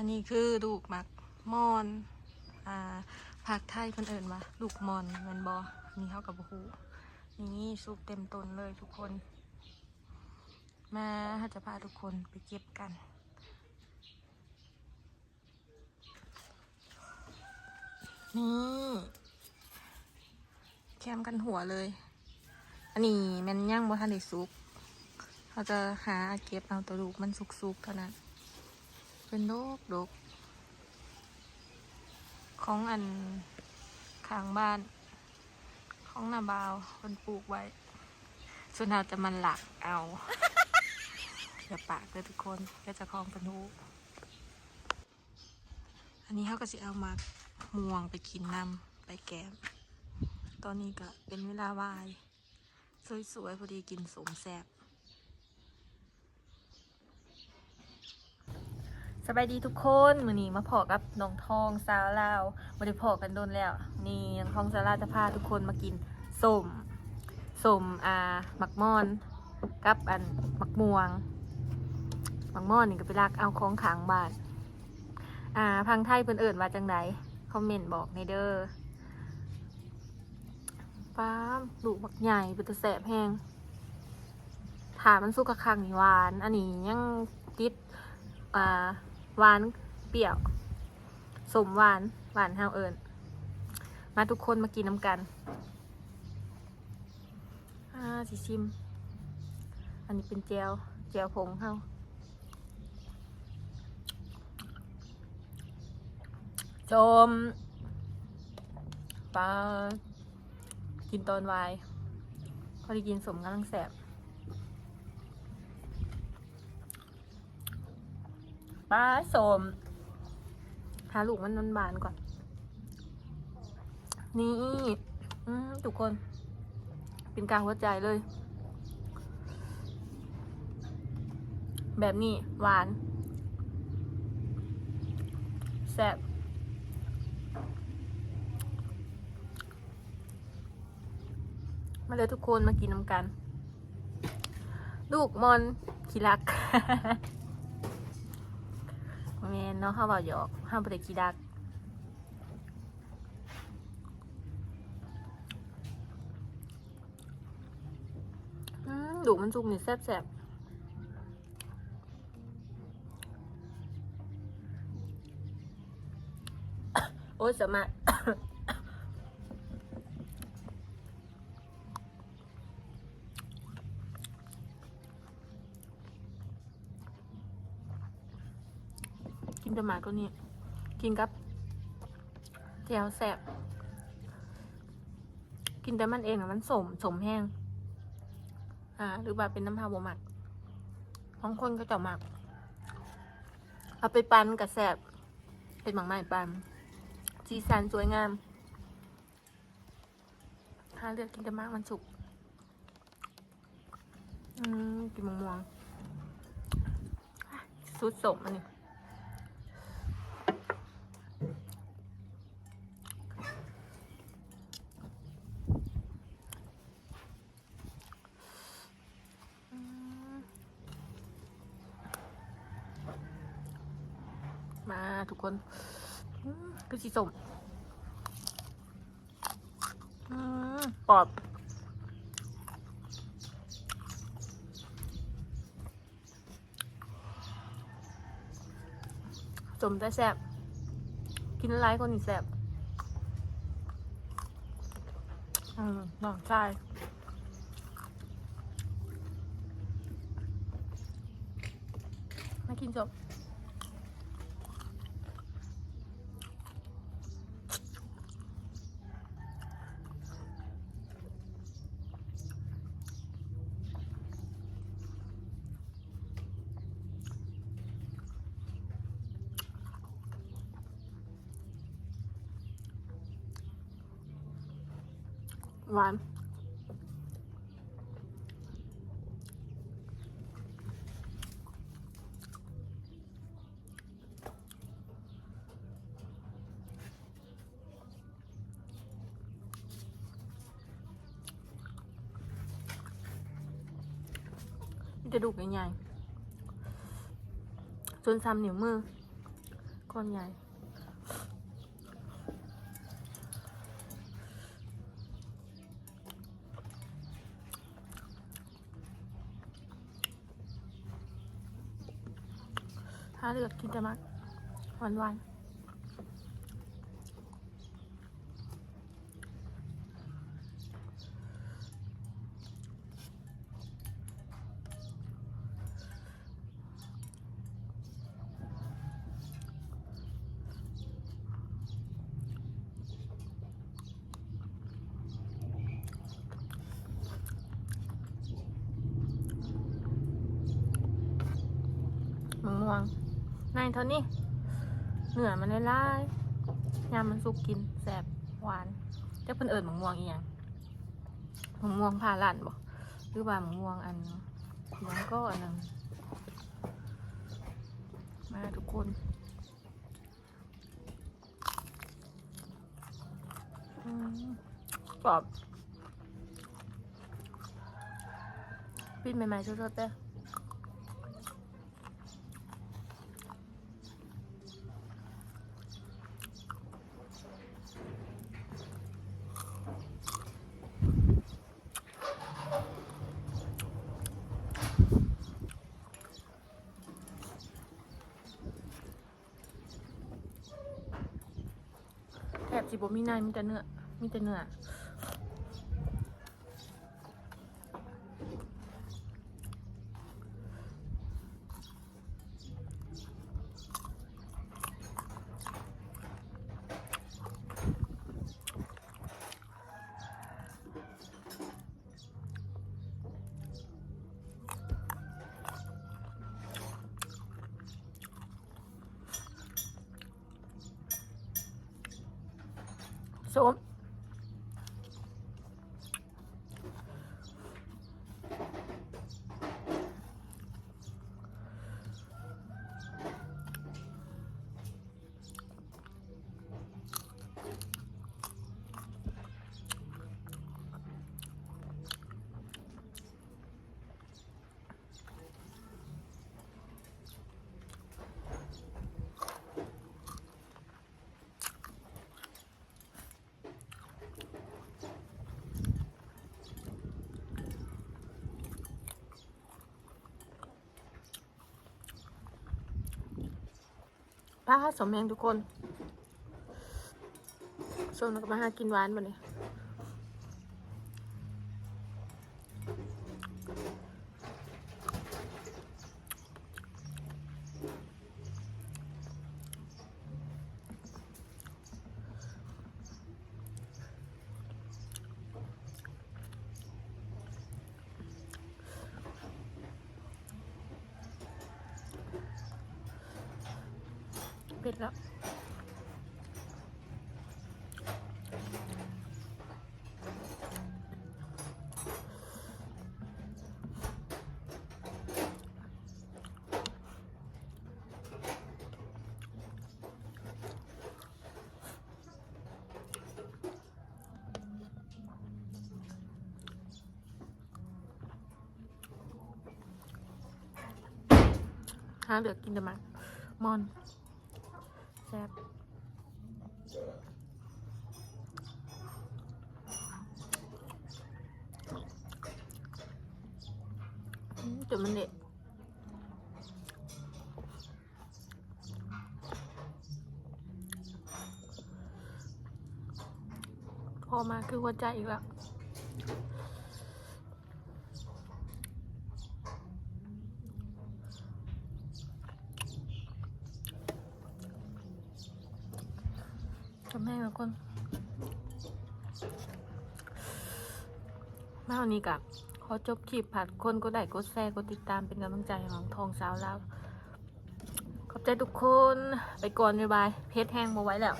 อันนี้คือลูกหมักมอนอ่าผักไทยคนเอื่นมาลูกมอนแมนบอนี่เขากับบูนี่ซุปเต็มต้นเลยทุกคน มาจะพาทุกคนไปเก็บกันนี่แคมกันหัวเลย อันนี้แมันย่างบ่ทันได้ซุกเขาจะหาเก็บเอาตัวลูกมันสุกๆเท่านั้น เป็นโรคโรคของอันข้างบ้าน ของนาบาวคนปลูกไว้ ส่วนเราจะมันหลักเอา อย่าปากเลยทุกคนก็จะคลองเป็นหูอันนี้เขาก็สิเอามาม่วงไปกินน้ำไปแกม ตอนนี้ก็เป็นเวลาวาย สวยๆพอดีกินสมแซบ สบายดีทุกคนมือนี้มาพอกับน้องทองสาวลาวมาได้พอกันโดนแล้ว นี่น้องทองสาวลาวจะพาทุกคนมากินส้มส้มอ่าหมักม่อน กับอันหมักม่วงหมักม่อนนี่ก็ไปลักเอาของขางบ้านอ่าพังไทยเพิ่นเอิญว่าจังไดคอมเมนต์บอกในเด้อป้ามลูกบักใหญ่เป็นตะแสบแห้งถามมันสุกกะคังนี่หวาน อันนี้ยังติดอ่า หวานเปรี้ยวสมหวานหวานเฮาเอิญมาทุกคนมากินน้ำกันอ่าสิชิม อันนี้เป็นเจลเจลผงเฮาชมปลากินตอนวายพอได้กินสมกำลังแสบ ปลาสมหาลูกมันนนบานก่อน นี่ทุกคน เป็นกลางหัวใจเลย แบบนี้ หวาน แซ่บมาเลยทุกคนมากินน้ำกัน ลูกมอนขี้รัก แม่นเนาะข้าบาหยอกห้ามไปขี้ดักอืมดูมันจุกนี่แซ่บๆ โอ้ยสามา กินแต่หมาตัวนี้ กินกับแจวแสบกินแต่มันเองอะมันสมสมแห้ง อ่า หรือแบบเป็นน้ำพาบหมักบางคนก็จะหมัก เอาไปปั้นกับแสบเป็นหมักไม้ปั้นสีสันสวยงาม ถ้าเลือกกินแต่มากมันสุก อืมกินมะม่วงสุดสมอันนี้ ทุกคนคือสีส้มอืมปอบสมแต่แซ่บกินอะไรคนนี้แซ่บอืมน้องชายมากินจบ หวานนี่จะดูกใหญ่ๆจนซ้ำเหนิ้วมือก้อนใหญ่าเลือกกินจะมักหวานหวานมะม่วง นายเท่านี้เหนือมันละลายยามมันสุกกินแสบหวานจะเพิ่นเอิญมะม่วงอีหยังมะม่วงผ่าลั่นบ่หรือว่ามะม่วงอันหยังก็อันนึงมาทุกคนกรอบปิ้นใหม่ๆสดๆเด้ สิบมีในมีแต่เนื้อมีแต่เนื้อ ส้ ป้าสมแหงทุกคนส้มแล้วก็มาหากินหวานมาเลย ผ็ดแล้วหาเหลือกินแต่หมักมอน แซ่บอืมจนมันเละพอมาคือหัวใจอีกแล้ว ทำให้ทุกคนมาวันนี้กับขอจบคลิปผัดคนก็ได้กดแชร์กดติดตามเป็นกำลังใจของทองสาวแล้ว ขอบใจทุกคนไปก่อนบ๊ายบายเพจแห้งมาไว้แล้ว